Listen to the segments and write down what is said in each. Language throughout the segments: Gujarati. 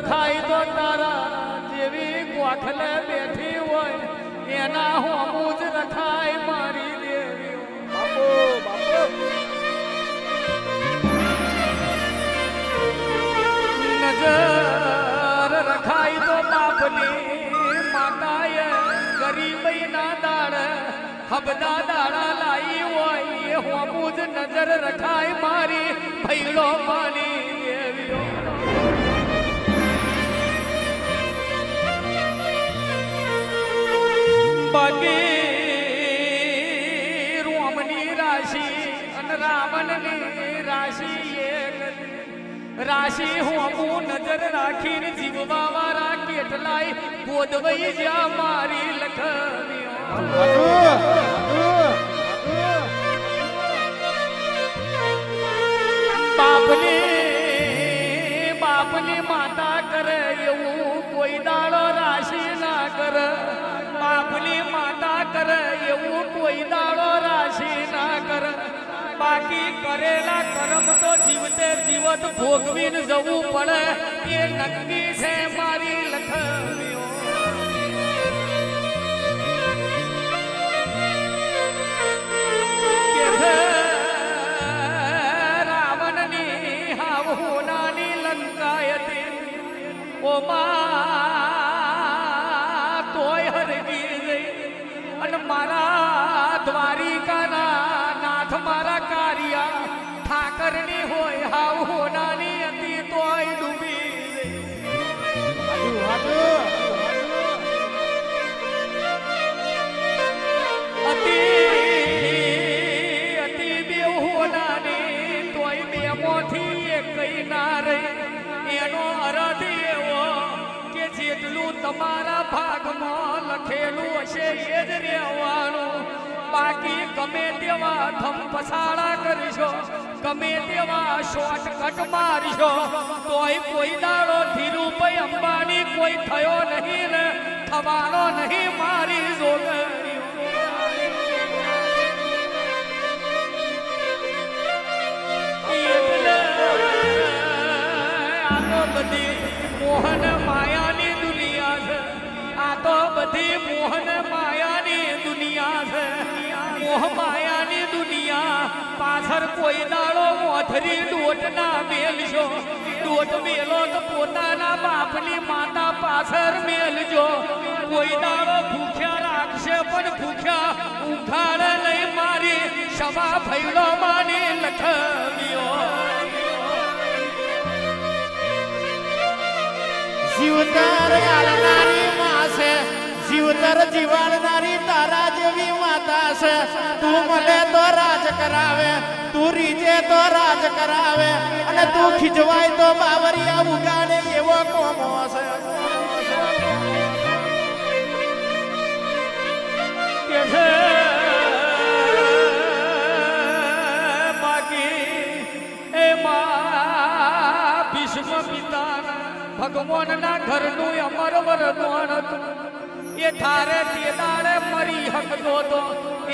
રખાય તો તારા જેવી ગોખલે બેઠી હોય, એના હોમું જ રખાય મારી દેવી. નજર રખાય તો બાપની માતાએ ગરીબઈ ના દાડ હબદા દાડા લાઈ હોય, એ હોમું જ નજર રખાય મારી ભૈડો માની બાકી રોમની રાશિ અને રાવણની રાશિ રાશિ હું નજર રાખીને જીવવા વાળા કેટલાય ગોદવઈ જ્યાં મારી લખવ્યો બાપને, બાપની માતા કરે. કરે એવું કોઈ દાડો રાશિ ના કરે. બાકી કરેલા કર્મ તો જીવતે જીવત ભોગવીને જવું પડે. એ નક્કી છે મારી લખવ્યો ગમે ધમ પસાડા કરીશો, ગમે તેવા શોર્ટકટ મારીશો, તોય કોઈ દાડો ધીરુભાઈ અંબાણી કોઈ થયો નહીં ને, થવાનો નહીં મારી બધી મોહન માયાની દુનિયા છે આ તો બધી મોહન માયાની દુનિયા છે. મોહ દુનિયા પાછળ કોઈ દાડો મોથરી દોટ ના મેલજો. દોટ મેલો તો પોતાના બાપની માતા પાછળ મેલજો. કોઈ દાડો ભૂખ્યા રાખશે પણ ભૂખ્યા ઉઘાડ લઈ મારી. સવા ભૈલો માની લખવ્યો જીવતાર આલનારી માસે જીવતર જીવાડનારી તારા જેવી માતા છે. તું મળે તો રાજ કરાવે, તું રીજે તો રાજ કરાવે, અને તું ખીજવાય તો બાવરિયા ઉગાડે એવો કોમો છે. ભગવાનના ઘરનું અમર વરદાન હતું. એ થારે તે મરી હકતો તો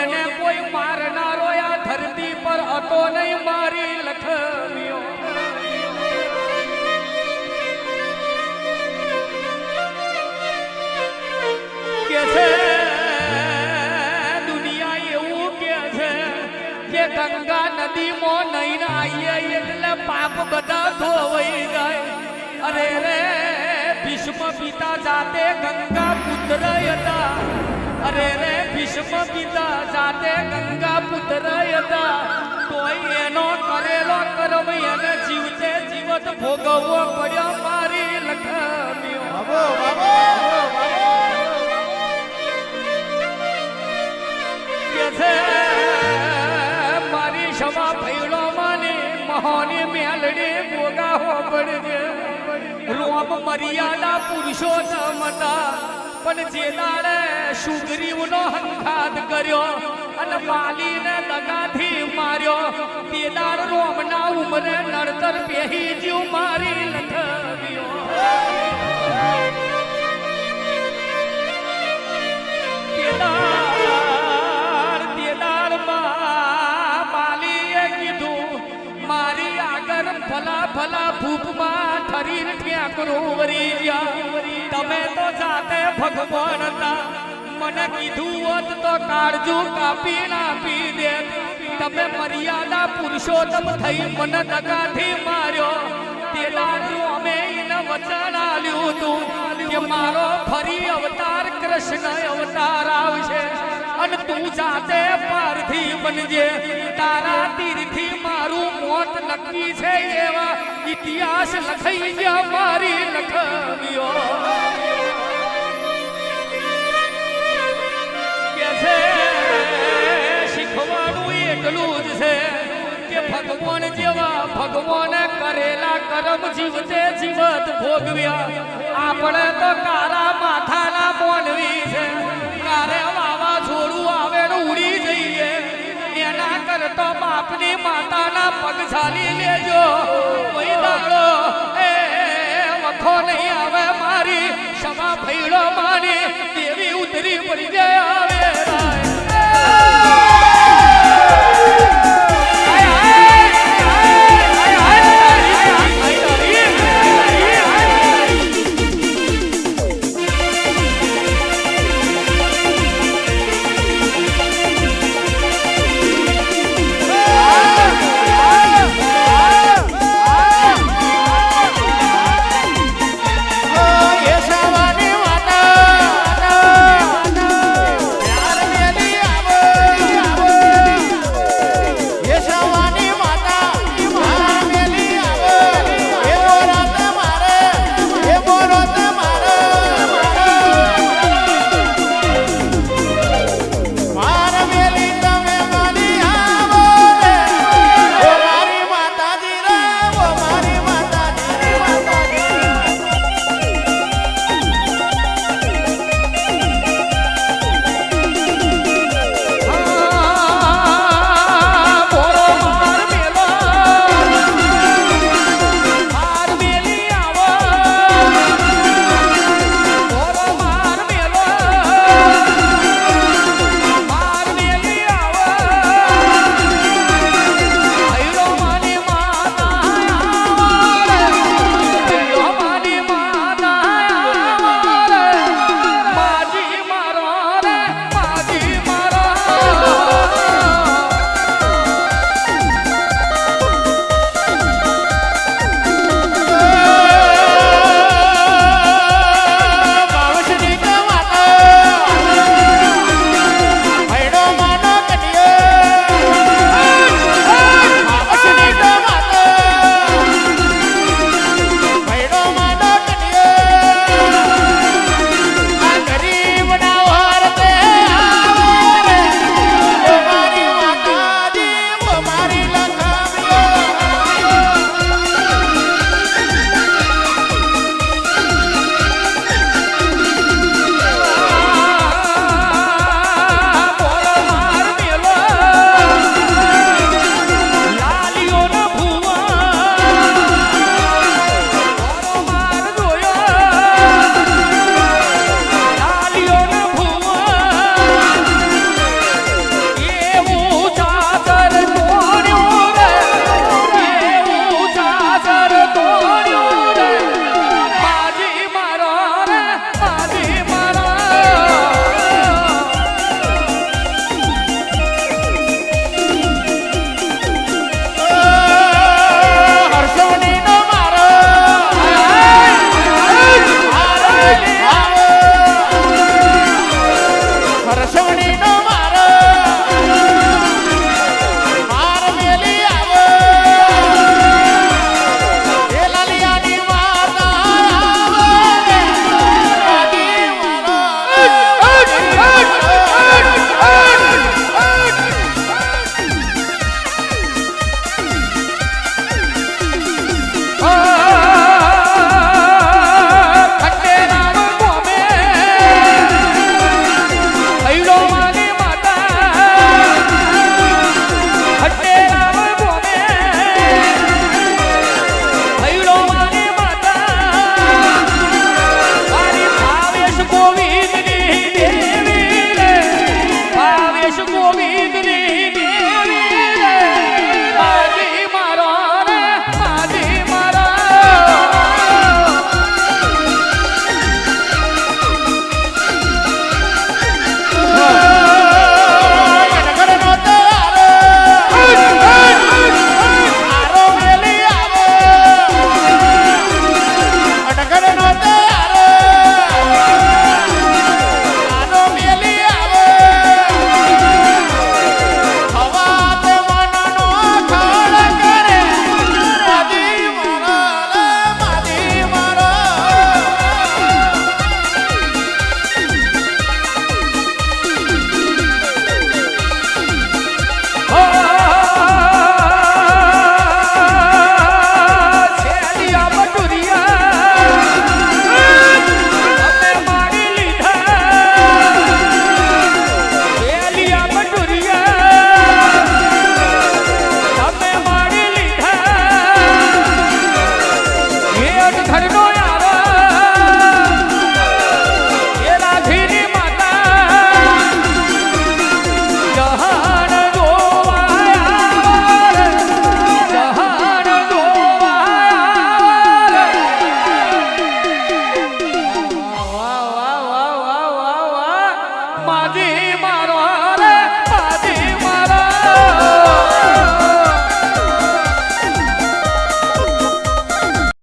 એને કોઈ મારનારો આ ધરતી પર હતો નહીં, મારી લખવ્યો કે છે, દુનિયા એવું કે છે કે ગંગા નદીમાં નહીં આવીએ એટલે પાપ બધા ધોવાઈ જાય. અરે રે ભીષ્મ પિતા જાતે ગંગા પુત્ર હતા અરે રે ભીષ્મ પિતા જાતે ગંગા પુત્ર હતા તોય એનો કરેલો કર્મ એને જીવતે જીવત ભોગવવો પડ્યો મારી લખમ્યો મારી ક્ષમા ભૈલો માની મહોની મેલડી ગોગા હોબળજે રોમ મર્યાદા પુરુષોત્તમ હતા પણ જે દાડે સુગ્રીવનો હંખાત કર્યો અને માલીને દગાથી માર્યો, તે દાડ રોમના ઉમરે નડતર પેહી જીવ મારી લખવ્યો તેદાર તેદારમાં માલીએ કીધું, મારી આગળ ભલા ભલા ભૂપમાં ઠરીને ઠેકરું વરી ગયા તમે તો જાતે ભગવાન હતા મને કીધું હોત તો કાળજુ કાપી નાપી દે તમે મર્યાદા પુરુષોત્તમ થઈ મને દગાથી માર્યો. તે દાડું અમે એને વચન આલ્યું હતું કે મારો ફરી અવતાર કૃષ્ણ અવતાર આવશે અને તું જાતે પારથી બનજે. તારા તીરથી મારું મોત નક્કી છે એવા ઇતિહાસ લખાઈ મારી લખવ્યો કે છે, શીખવાનું એટલું જ છે, કે ભગવાન જેવા ભગવાને કરેલા કરમ જીવતે જીવત ભોગવ્યા. આપણે તો કારા માથાના મોનવી છે. કારે એના કરતો બાપની માતાના પગ ઝાલી લેજો. કોઈ દાડો, એ વખો નહીં આવે મારી, ક્ષમા ભૈડો મારી. દેવી